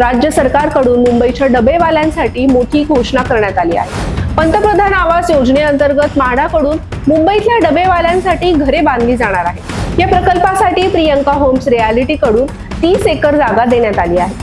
राज्य सरकारकडून मुंबईच्या डबेवाल्यांसाठी मोठी घोषणा करण्यात आली आहे. पंतप्रधान आवास योजनेअंतर्गत म्हाडाकडून मुंबईतल्या डबेवाल्यांसाठी घरे बांधली जाणार आहे या प्रकल्पासाठी प्रियंका होम्स रियालिटी कडून तीस एकर जागा देण्यात आली आहे.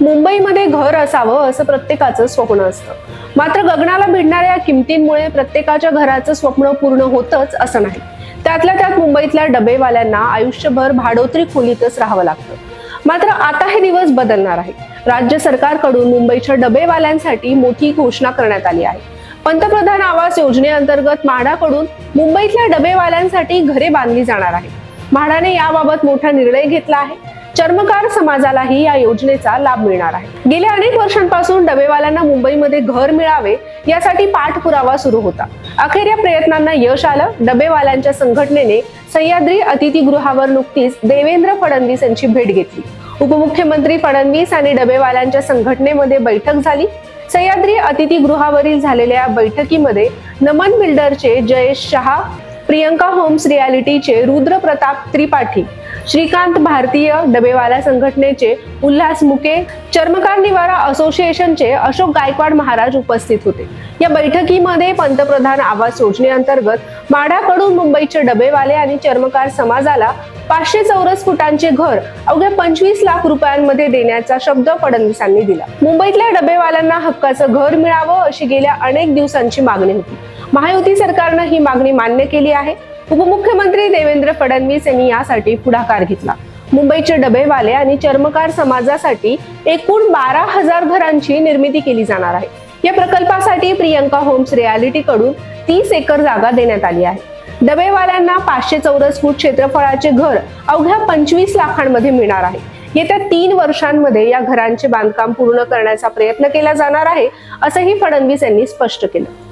मुंबईमध्ये घर असावं असं प्रत्येकाचं स्वप्न असतं. मात्र गगनाला भिडणाऱ्या किमतींमुळे प्रत्येकाच्या घराचं स्वप्न पूर्ण होतच असं नाही. त्यातल्या त्यात मुंबईतल्या डबेवाल्यांना आयुष्यभर भाडोत्री खोलीतच राहावं लागतं. मात्र आता हे दिवस बदलणार आहे राज्य सरकारकडून मुंबईच्या डबेवाल्यांसाठी मोठी घोषणा करण्यात आली आहे. पंतप्रधान आवास योजनेअंतर्गत म्हाडाकडून मुंबईतल्या डबेवाल्यांसाठी घरे बांधली जाणार आहे म्हाडाने याबाबत मोठा निर्णय घेतला आहे. चर्मकार समाजालाही या योजनेचा लाभ मिळणार आहे. गेल्या अनेक वर्षांपासून डबेवाल्यांना मुंबईमध्ये घर मिळावे यासाठी पाठपुरावा सुरू होता. अखेर या प्रयत्नांना यश आलं. डबेवाल्यांच्या संघटनेने सह्याद्री अतिथीगृहावर नुकतीच देवेंद्र फडणवीस यांची भेट घेतली. उपमुख्यमंत्री फडणवीस आणि डबेवाल्यांच्या संघटनेमध्ये बैठक झाली. सह्याद्री अतिथीगृहावरील झालेल्या या बैठकीमध्ये नमन बिल्डरचे जयेश शहा प्रियंका होम्स रियालिटीचे रुद्र प्रताप त्रिपाठी श्रीकांत भारतीय डबेवाला संघटनेचे उल्हास मुके चर्मकार निवारा असोसिएशनचे अशोक गायकवाड महाराज उपस्थित होते. या बैठकीमध्ये पंतप्रधान आवास योजनेअंतर्गत माडाकडून मुंबईचे डबेवाले आणि चर्मकार समाजाला पाचशे चौरस फुटांचे घर अवघ्या पंचवीस लाख रुपयांमध्ये देण्याचा शब्द फडणवीसांनी दिला. मुंबईतल्या डबेवाल्यांना हक्काचं घर मिळावं अशी गेल्या अनेक दिवसांची मागणी होती. महायुती सरकारनं ही मागणी मान्य केली आहे. उपमुख्यमंत्री देवेंद्र फडणवीस यांनी यासाठी पुढाकार घेतला. मुंबईचे डबेवाले आणि चर्मकार समाजासाठी एकूण बारा हजार घरांची निर्मिती केली जाणार आहे. या प्रकल्पासाठी प्रियंका होम्स रियालिटी कडून तीस एकर जागा देण्यात आली आहे. डबेवाल्यांना पाचशे चौरस फूट क्षेत्रफळाचे घर अवघ्या पंचवीस लाखांमध्ये मिळणार आहे. येत्या तीन वर्षांमध्ये या घरांचे बांधकाम पूर्ण करण्याचा प्रयत्न केला जाणार आहे असंही फडणवीस यांनी स्पष्ट केलं.